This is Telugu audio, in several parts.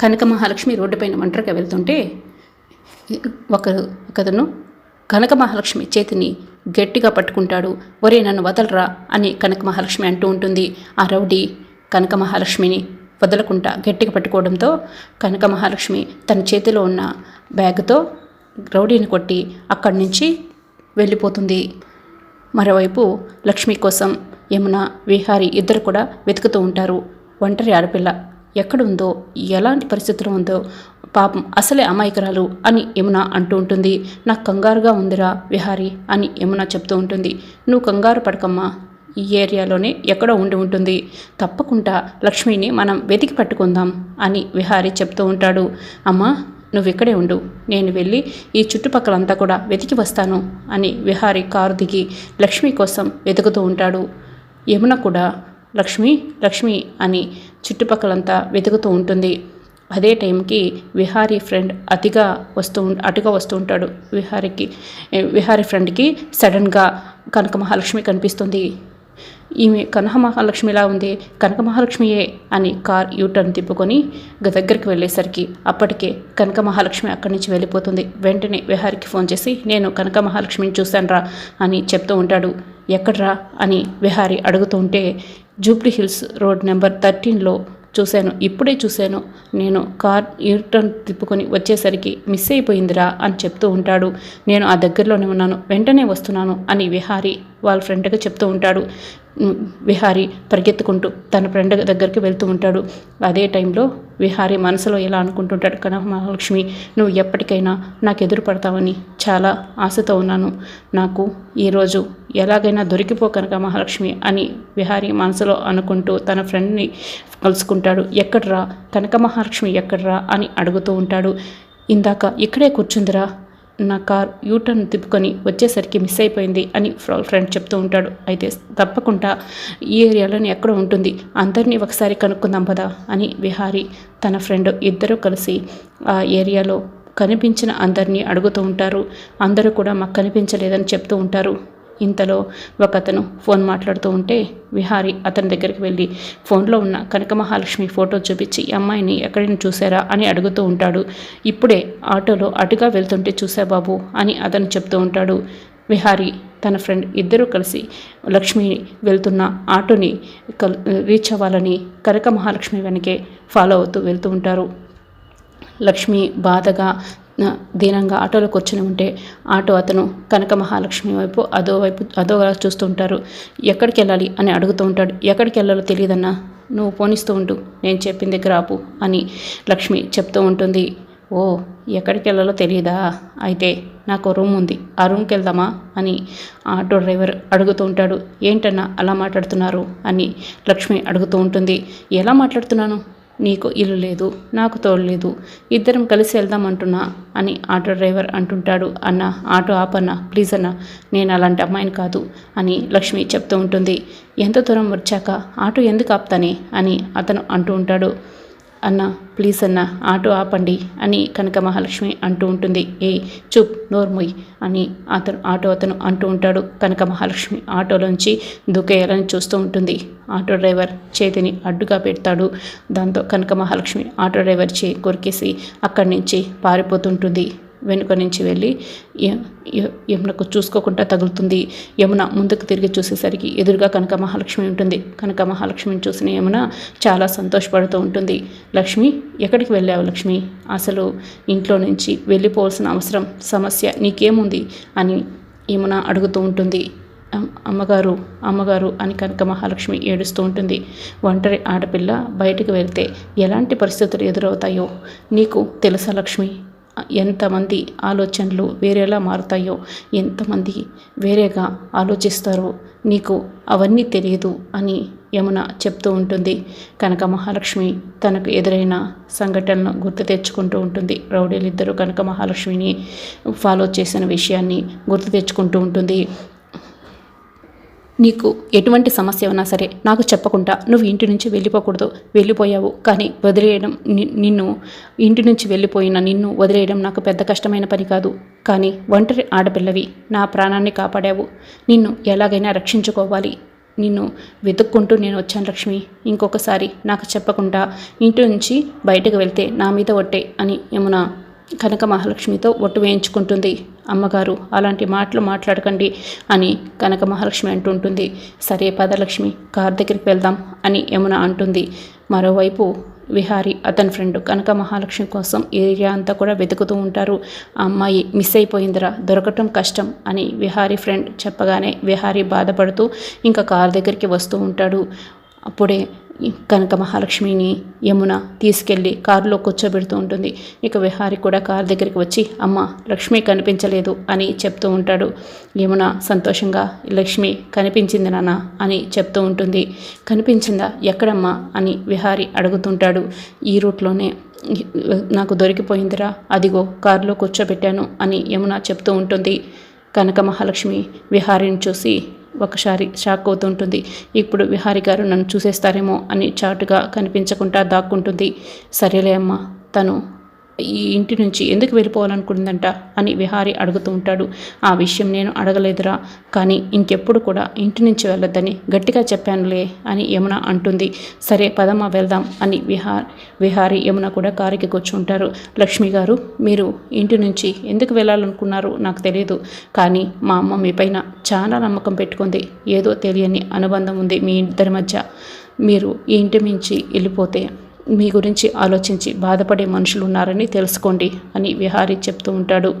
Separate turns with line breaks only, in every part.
కనక మహాలక్ష్మి రోడ్డుపైన ఒంటరిగా వెళ్తుంటే ఒకరు ఒకతను కనక మహాలక్ష్మి చేతిని గట్టిగా పట్టుకుంటాడు. ఒరే నన్ను వదలరా అని కనక మహాలక్ష్మి అంటూ ఉంటుంది. ఆ రౌడీ కనక మహాలక్ష్మిని వదలకుండా గట్టిగా పట్టుకోవడంతో కనక మహాలక్ష్మి తన చేతిలో ఉన్న బ్యాగ్తో రౌడీని కొట్టి అక్కడి నుంచి వెళ్ళిపోతుంది. మరోవైపు లక్ష్మి కోసం యమున విహారి ఇద్దరు కూడా వెతుకుతూ ఉంటారు. ఒంటరి ఆడపిల్ల ఎక్కడుందో ఎలాంటి పరిస్థితులు ఉందో పాపం అసలే అమాయకురాలు అని యమున అంటూ ఉంటుంది. నాకు కంగారుగా ఉందిరా విహారి అని యమున చెప్తూ ఉంటుంది. నువ్వు కంగారు పడకమ్మా. ఈ ఏరియాలోనే ఎక్కడో ఉండి ఉంటుంది. తప్పకుండా లక్ష్మిని మనం వెతికి పట్టుకుందాం అని విహారి చెప్తూ ఉంటాడు. అమ్మా నువ్వు ఇక్కడే ఉండు. నేను వెళ్ళి ఈ చుట్టుపక్కలంతా కూడా వెతికి వస్తాను అని విహారి కారు దిగి లక్ష్మి కోసం వెతుకుతూ ఉంటాడు. యమున కూడా లక్ష్మి లక్ష్మి అని చుట్టుపక్కలంతా వెతుకుతూ ఉంటుంది. అదే టైంకి విహారీ ఫ్రెండ్ అతిగా వస్తూ ఉం- అటుగా వస్తూ ఉంటాడు విహారికి. విహారీ ఫ్రెండ్కి సడన్గా కనక మహాలక్ష్మి కనిపిస్తుంది. ఈమె కనక మహాలక్ష్మిలా ఉంది. కనక మహాలక్ష్మియే అని కార్ యూటర్న్ తిప్పుకొని దగ్గరికి వెళ్ళేసరికి అప్పటికే కనక మహాలక్ష్మి అక్కడి నుంచి వెళ్ళిపోతుంది. వెంటనే విహారికి ఫోన్ చేసి నేను కనక మహాలక్ష్మిని చూశానురా అని చెప్తూ ఉంటాడు. ఎక్కడ్రా? అని విహారి అడుగుతూ ఉంటే జూబ్లీ హిల్స్ రోడ్ నెంబర్ థర్టీన్లో చూశాను. ఇప్పుడే చూశాను. నేను కార్ యూటర్న్ తిప్పుకొని వచ్చేసరికి మిస్ అయిపోయిందిరా అని చెప్తూ ఉంటాడు. నేను ఆ దగ్గరలోనే ఉన్నాను. వెంటనే వస్తున్నాను అని విహారి వాళ్ళ ఫ్రెండ్గా చెప్తూ ఉంటాడు. విహారి పరిగెత్తుకుంటూ తన ఫ్రెండ్ దగ్గరికి వెళ్తూ ఉంటాడు. అదే టైంలో విహారి మనసులో ఎలా అనుకుంటుంటాడు కనక మహాలక్ష్మి నువ్వు ఎప్పటికైనా నాకు ఎదురు పడతావని చాలా ఆశతో ఉన్నాను. నాకు ఈరోజు ఎలాగైనా దొరికిపో కనక మహాలక్ష్మి అని విహారి మనసులో అనుకుంటూ తన ఫ్రెండ్ని కలుసుకుంటాడు. ఎక్కడ్రా? కనక మహాలక్ష్మి ఎక్కడ్రా? అని అడుగుతూ ఉంటాడు. ఇందాక ఇక్కడే కూర్చుందిరా నా కార్ యూటర్న్ తిప్పుకొని వచ్చేసరికి మిస్ అయిపోయింది అని ఫ్ర- ఫ్రెండ్ చెప్తూ ఉంటాడు. అయితే తప్పకుండా ఈ ఏరియాలోని ఎక్కడ ఉంటుంది. అందరినీ ఒకసారి కనుక్కుందాం పదా అని విహారి తన ఫ్రెండ్ ఇద్దరూ కలిసి ఆ ఏరియాలో కనిపించిన అందరినీ అడుగుతూ ఉంటారు. అందరూ కూడా మాకు కనిపించలేదని చెప్తూ ఉంటారు. ఇంతలో ఒకతను ఫోన్ మాట్లాడుతూ ఉంటే విహారి అతని దగ్గరికి వెళ్ళి ఫోన్లో ఉన్న కనక మహాలక్ష్మి ఫోటో చూపించి అమ్మాయిని ఎక్కడైనా చూసారా అని అడుగుతూ ఉంటాడు. ఇప్పుడే ఆటోలో అటుగా వెళ్తుంటే చూసా బాబు అని అతను చెప్తూ ఉంటాడు. విహారి తన ఫ్రెండ్ ఇద్దరూ కలిసి లక్ష్మి వెళ్తున్న ఆటోని కల్ రీచ్ అవ్వాలని కనక మహాలక్ష్మి వెనకే ఫాలో అవుతూ వెళ్తూ ఉంటారు. లక్ష్మి బాధగా దీనంగా ఆటోలో కూర్చుని ఉంటే ఆటో అతను కనక మహాలక్ష్మి వైపు అదో వైపు అదో చూస్తూ ఉంటారు. ఎక్కడికి వెళ్ళాలి అని అడుగుతూ ఉంటాడు. ఎక్కడికి వెళ్ళాలో తెలియదన్నా నువ్వు పోనిస్తూ ఉండు నేను చెప్పిన దగ్గర ఆపు అని లక్ష్మి చెప్తూ ఉంటుంది. ఓ ఎక్కడికి వెళ్ళాలో తెలియదా? అయితే నాకు రూమ్ ఉంది. ఆ రూమ్కి వెళ్దామా అని ఆటో డ్రైవర్ అడుగుతూ ఉంటాడు. ఏంటన్నా అలా మాట్లాడుతున్నారు అని లక్ష్మి అడుగుతూ ఉంటుంది. ఎలా మాట్లాడుతున్నాను? నీకు ఇల్లు లేదు నాకు తోడు లేదు. ఇద్దరం కలిసి వెళ్దాం అంటున్నా అని ఆటో డ్రైవర్ అంటుంటాడు. అన్న ఆటో ఆపన్న ప్లీజ్ అన్న నేను అలాంటి అమ్మాయిని కాదు అని లక్ష్మి చెప్తూ ఉంటుంది. ఎంత దూరం వచ్చాక ఆటో ఎందుకు ఆపుతానే? అని అతను అంటూ ఉంటాడు. అన్న ప్లీజ్ అన్న ఆటో ఆపండి అని కనక మహాలక్ష్మి అంటూ ఉంటుంది. ఏ చూప్ నోర్మొయ్ అని అతను ఆటో అతను అంటూ ఉంటాడు. కనక మహాలక్ష్మి ఆటోలోంచి దూకేయాలని చూస్తూ ఉంటుంది. ఆటో డ్రైవర్ చేతిని అడ్డుగా పెడతాడు. దాంతో కనక మహాలక్ష్మి ఆటో డ్రైవర్ చే కొరికేసి అక్కడి నుంచి పారిపోతుంటుంది. వెనుక నుంచి వెళ్ళి యమునకు చూసుకోకుండా తగులుతుంది. యమున ముందుకు తిరిగి చూసేసరికి ఎదురుగా కనక మహాలక్ష్మి ఉంటుంది. కనక మహాలక్ష్మిని చూసిన యమున చాలా సంతోషపడుతూ ఉంటుంది. లక్ష్మి ఎక్కడికి వెళ్ళావు లక్ష్మి? అసలు ఇంట్లో నుంచి వెళ్ళిపోవాల్సిన అవసరం సమస్య నీకేముంది? అని యమున అడుగుతూ ఉంటుంది. అమ్మగారు అమ్మగారు అని కనక మహాలక్ష్మి ఏడుస్తూ ఉంటుంది. ఒంటరి ఆడపిల్ల బయటికి వెళ్తే ఎలాంటి పరిస్థితులు ఎదురవుతాయో నీకు తెలుసా లక్ష్మి? ఎంతమంది ఆలోచనలు వేరేలా మారుతాయో ఎంతమంది వేరేగా ఆలోచిస్తారో నీకు అవన్నీ తెలియదు అని యమున చెప్తూ ఉంటుంది. కనక మహాలక్ష్మి తనకు ఎదురైన సంఘటనను గుర్తు తెచ్చుకుంటూ ఉంటుంది. రౌడీలిద్దరూ కనక మహాలక్ష్మిని ఫాలో చేసిన విషయాన్ని గుర్తు తెచ్చుకుంటూ ఉంటుంది. నీకు ఎటువంటి సమస్య ఉన్నా సరే నాకు చెప్పకుండా నువ్వు ఇంటి నుంచి వెళ్ళిపోకూడదు. వెళ్ళిపోయావు. కానీ వదిలేయడం ని- నిన్ను ఇంటి నుంచి వెళ్ళిపోయిన నిన్ను వదిలేయడం నాకు పెద్ద కష్టమైన పని కాదు. కానీ ఒంటరి ఆడపిల్లవి నా ప్రాణాన్ని కాపాడావు. నిన్ను ఎలాగైనా రక్షించుకోవాలి. నిన్ను వెతుక్కుంటూ నేను వచ్చాను లక్ష్మి. ఇంకొకసారి నాకు చెప్పకుండా ఇంటి నుంచి బయటకు వెళ్తే నా మీద ఒట్టే అని యమున కనక మహాలక్ష్మితో ఒట్టు వేయించుకుంటుంది. అమ్మగారు అలాంటి మాటలు మాట్లాడకండి అని కనక మహాలక్ష్మి అంటుంటుంది. సరే పదలక్ష్మి కార్ దగ్గరికి వెళ్దాం అని యమున అంటుంది. మరోవైపు విహారి అతని ఫ్రెండ్ కనక మహాలక్ష్మి కోసం ఏరియా అంతా కూడా వెతుకుతూ ఉంటారు. ఆ అమ్మాయి మిస్ అయిపోయిందిరా దొరకటం కష్టం అని విహారీ ఫ్రెండ్ చెప్పగానే విహారీ బాధపడుతూ ఇంకా కార్ దగ్గరికి వస్తూ ఉంటాడు. అప్పుడే కనక మహాలక్ష్మిని యమున తీసుకెళ్ళి కారులో కూర్చోబెడుతూ ఉంటుంది. ఇక విహారి కూడా కారు దగ్గరికి వచ్చి అమ్మ లక్ష్మి కనిపించలేదు అని చెప్తూ ఉంటాడు. యమున సంతోషంగా లక్ష్మి కనిపించింది నాన్న అని చెప్తూ ఉంటుంది. కనిపించిందా? ఎక్కడమ్మా? అని విహారి అడుగుతుంటాడు. ఈ రూట్లోనే నాకు దొరికిపోయిందిరా అదిగో కారులో కూర్చోబెట్టాను అని యమున చెప్తూ ఉంటుంది. కనక మహాలక్ష్మి విహారిని చూసి ఒకసారి షాక్ అవుతుంటుంది. ఇప్పుడు విహారి గారు నన్ను చూసేస్తారేమో అని చాటుగా కనిపించకుండా దాక్కుంటుంది. సరేలే అమ్మ తను ఈ ఇంటి నుంచి ఎందుకు వెళ్ళిపోవాలనుకుందంట అని విహారి అడుగుతూ ఉంటాడు. ఆ విషయం నేను అడగలేదురా కానీ ఇంకెప్పుడు కూడా ఇంటి నుంచి వెళ్ళొద్దని గట్టిగా చెప్పానులే అని యమున అంటుంది. సరే పదమ్మ వెళ్దాం అని విహార్ విహారి యమున కూడా కారుకి కూర్చుంటారు. లక్ష్మి గారు మీరు ఇంటి నుంచి ఎందుకు వెళ్ళాలనుకున్నారు నాకు తెలియదు కానీ మా అమ్మ మీ పైన చాలా నమ్మకం పెట్టుకుంది. ఏదో తెలియని అనుబంధం ఉంది మీ ఇద్దరి మధ్య. మీరు ఈ ఇంటి నుంచి వెళ్ళిపోతే మీ గురించి ఆలోచించి బాధపడే మనుషులు ఉన్నారని తెలుసుకోండి అని విహారీ చెప్తూ ఉంటాడు.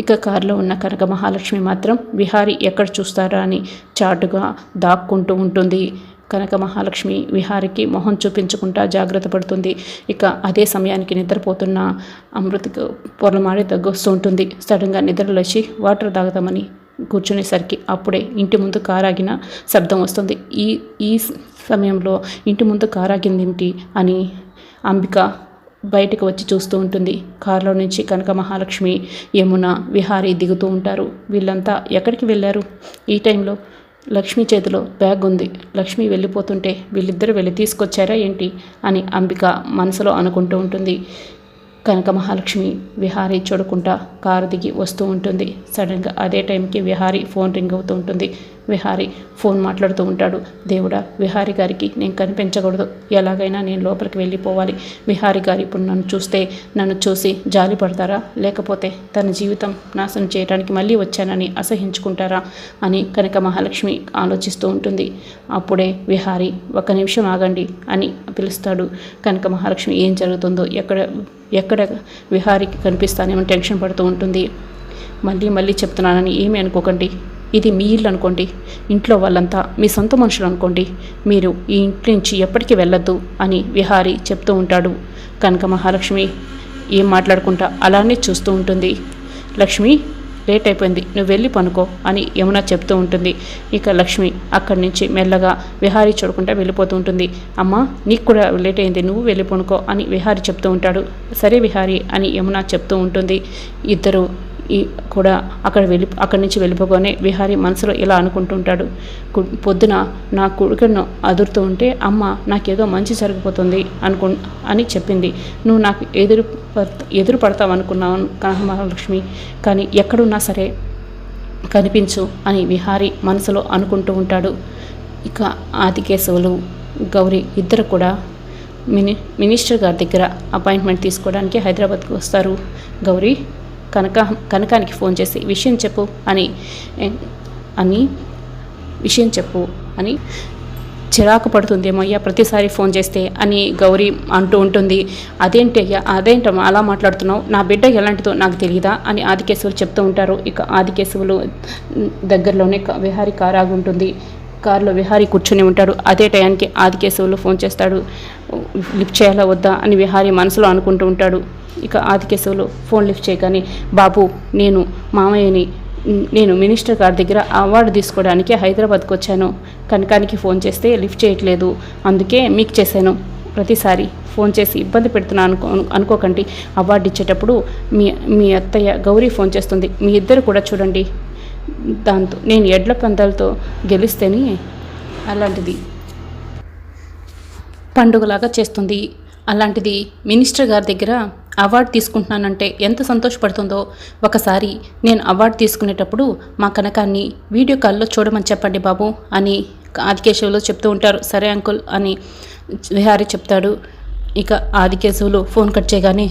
ఇక కారులో ఉన్న కనక మహాలక్ష్మి మాత్రం విహారీ ఎక్కడ చూస్తారా అని చాటుగా దాక్కుంటూ ఉంటుంది. కనక మహాలక్ష్మి విహారికి మొహం చూపించకుండా జాగ్రత్త పడుతుంది. ఇక అదే సమయానికి నిద్రపోతున్న అమృతకు పొరమాడి దగ్గొస్తూ ఉంటుంది. సడన్గా నిద్రలేచి వాటర్ తాగుతామని కూర్చునేసరికి అప్పుడే ఇంటి ముందు కారాగిన శబ్దం వస్తుంది. ఈ ఈ సమయంలో ఇంటి ముందు కారాగింది ఏమిటి అని అంబిక బయటకు వచ్చి చూస్తూ ఉంటుంది. కారులో నుంచి కనక మహాలక్ష్మి యమున విహారీ దిగుతూ ఉంటారు. వీళ్ళంతా ఎక్కడికి వెళ్ళారు? ఈ టైంలో లక్ష్మి చేతిలో బ్యాగ్ ఉంది. లక్ష్మి వెళ్ళిపోతుంటే వీళ్ళిద్దరూ వెళ్ళి తీసుకొచ్చారా ఏంటి అని అంబిక మనసులో అనుకుంటూ ఉంటుంది. కనక మహాలక్ష్మి విహారీ చూడకుండా కారు దిగి వస్తూ ఉంటుంది. సడన్గా అదే టైంకి విహారీ ఫోన్ రింగ్ అవుతూ ఉంటుంది. విహారి ఫోన్ మాట్లాడుతూ ఉంటాడు. దేవుడా విహారి గారికి నేను కనిపించకూడదు. ఎలాగైనా నేను లోపలికి వెళ్ళిపోవాలి. విహారి గారు ఇప్పుడు నన్ను చూస్తే నన్ను చూసి జాలి పడతారా? లేకపోతే తన జీవితం నాశనం చేయడానికి మళ్ళీ వచ్చానని అసహించుకుంటారా? అని కనక మహాలక్ష్మి ఆలోచిస్తూ ఉంటుంది. అప్పుడే విహారి ఒక నిమిషం ఆగండి అని పిలుస్తాడు. కనక మహాలక్ష్మి ఏం జరుగుతుందో? ఎక్కడ ఎక్కడ విహారికి కనిపిస్తానేమో టెన్షన్ పడుతూ ఉంటుంది. మళ్ళీ మళ్ళీ చెప్తున్నానని ఏమీ అనుకోకండి. ఇది మీ ఇల్లు అనుకోండి. ఇంట్లో వాళ్ళంతా మీ సొంత మనుషులు అనుకోండి. మీరు ఈ ఇంటి నుంచి ఎప్పటికీ వెళ్ళొద్దు అని విహారీ చెప్తూ ఉంటాడు. కనుక మహాలక్ష్మి ఏం మాట్లాడుకుంటా అలానే చూస్తూ ఉంటుంది. లక్ష్మి లేట్ అయిపోయింది. నువ్వు వెళ్ళి పనుకో అని యమున చెప్తూ ఉంటుంది. ఇక లక్ష్మి అక్కడి నుంచి మెల్లగా విహారీ చూడకుండా వెళ్ళిపోతూ ఉంటుంది. అమ్మ నీకు కూడా లేట్ అయింది. నువ్వు వెళ్ళి పనుకో అని విహారీ చెప్తూ ఉంటాడు. సరే విహారీ అని యమున చెప్తూ ఉంటుంది. ఇద్దరు కూడా అక్కడ వెళ్ళి అక్కడి నుంచి వెళ్ళిపోగానే విహారీ మనసులో ఇలా అనుకుంటుంటాడు. పొద్దున నా కొడుకును అదురుతూ ఉంటే అమ్మ నాకేదో మంచి జరిగిపోతుంది అనుకు అని చెప్పింది. నువ్వు నాకు ఎదురు ఎదురు పడతావు అనుకున్నావు కనకమహాలక్ష్మి కానీ ఎక్కడున్నా సరే కనిపించు అని విహారీ మనసులో అనుకుంటూ ఉంటాడు. ఇక ఆదికేశవులు గౌరీ ఇద్దరు కూడా మిని మినిస్టర్ గారి దగ్గర అపాయింట్మెంట్ తీసుకోవడానికి హైదరాబాద్కి వస్తారు. గౌరీ కనక కనకానికి ఫోన్ చేసి విషయం చెప్పు అని అని విషయం చెప్పు అని చిరాకు పడుతుందేమో అయ్యా ప్రతిసారి ఫోన్ చేస్తే అని గౌరీ అంటూ ఉంటుంది. అదేంటి అయ్యా అదేంటమ్మా అలా మాట్లాడుతున్నావు? నా బిడ్డ ఎలాంటిదో నాకు తెలియదా అని ఆదికేశవులు చెప్తూ ఉంటారు. ఇక ఆదికేశవులు దగ్గరలోనే విహారీ కారాగు ఉంటుంది కారులో విహారీ కూర్చుని ఉంటాడు. అదే టయానికి ఆదికేశవులు ఫోన్ చేస్తాడు. లిఫ్ట్ చేయాలా వద్దా? అని విహారీ మనసులో అనుకుంటూ ఉంటాడు. ఇక ఆదికేశవులు ఫోన్ లిఫ్ట్ చేయగానే బాబు నేను మామయ్యని నేను మినిస్టర్ గారి దగ్గర అవార్డు తీసుకోవడానికి హైదరాబాద్కి వచ్చాను. కనకానికి ఫోన్ చేస్తే లిఫ్ట్ చేయట్లేదు. అందుకే మీకు చేశాను. ప్రతిసారి ఫోన్ చేసి ఇబ్బంది పెడుతున్నా అనుకో అనుకోకండి. అవార్డు ఇచ్చేటప్పుడు మీ మీ అత్తయ్య గౌరీ ఫోన్ చేస్తుంది. మీ ఇద్దరు కూడా చూడండి. దాంతో నేను ఎడ్ల పందాలతో గెలిస్తేనే అలాంటిది. పండుగలాగా చేస్తుంది. అలాంటిది మినిస్టర్ గారి దగ్గర అవార్డు తీసుకుంటున్నానంటే ఎంత సంతోషపడుతుందో. ఒకసారి నేను అవార్డు తీసుకునేటప్పుడు మా కనకాన్ని వీడియో కాల్లో చూడమని చెప్పండి బాబు అని ఆదికేశవులు చెప్తూ ఉంటారు. సరే అంకుల్ అని విహారీ చెప్తాడు. ఇక ఆదికేశవులు ఫోన్ కట్ చేయగానే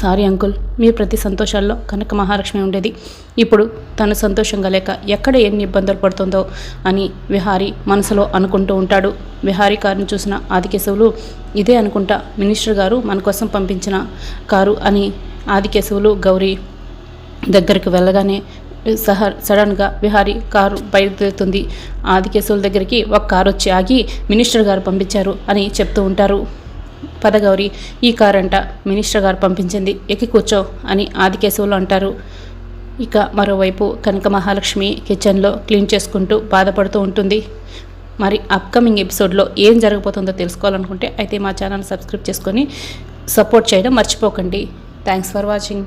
సారీ అంకుల్ మీ ప్రతి సంతోషాల్లో కనక మహాలక్ష్మి ఉండేది. ఇప్పుడు తను సంతోషంగా లేక ఎక్కడ ఎన్ని ఇబ్బందులు పడుతుందో అని విహారీ మనసులో అనుకుంటూ ఉంటాడు. విహారీ కారుని చూసిన ఆదికేశవులు ఇదే అనుకుంటా మినిస్టర్ గారు మన కోసం పంపించిన కారు అని ఆదికేశవులు గౌరీ దగ్గరికి వెళ్ళగానే సహ సడన్గా విహారీ కారు బయలుదేరుతుంది. ఆదికేశవుల దగ్గరికి ఒక కారు వచ్చి ఆగి మినిస్టర్ గారు పంపించారు అని చెప్తూ ఉంటారు. పదగౌరి ఈ కారు అంట మినిస్టర్ గారు పంపించింది. ఎక్కి కూర్చో అని ఆదికేశవులు అంటారు. ఇక మరోవైపు కనక మహాలక్ష్మి కిచెన్లో క్లీన్ చేసుకుంటూ బాధపడుతూ ఉంటుంది. మరి అప్కమింగ్ ఎపిసోడ్లో ఏం జరగబోతుందో తెలుసుకోవాలనుకుంటే అయితే మా ఛానల్ సబ్స్క్రైబ్ చేసుకొని సపోర్ట్ చేయడం మర్చిపోకండి. Thanks for watching.